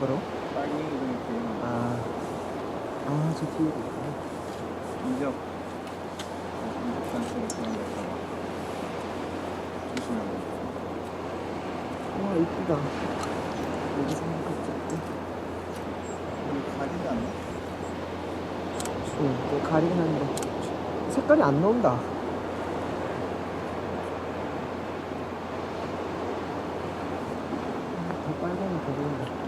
거로? 빨리 좀 아, 아, 저 뒤에 있구나. 인적. 인적 단체를 구한다고. 조심하고. 와, 이쁘다. 여기 삼각지 있고. 여기 가리지 않나? 응, 이거 가리긴 한데. 색깔이 안 나온다. 더 빨간이 더 보인다.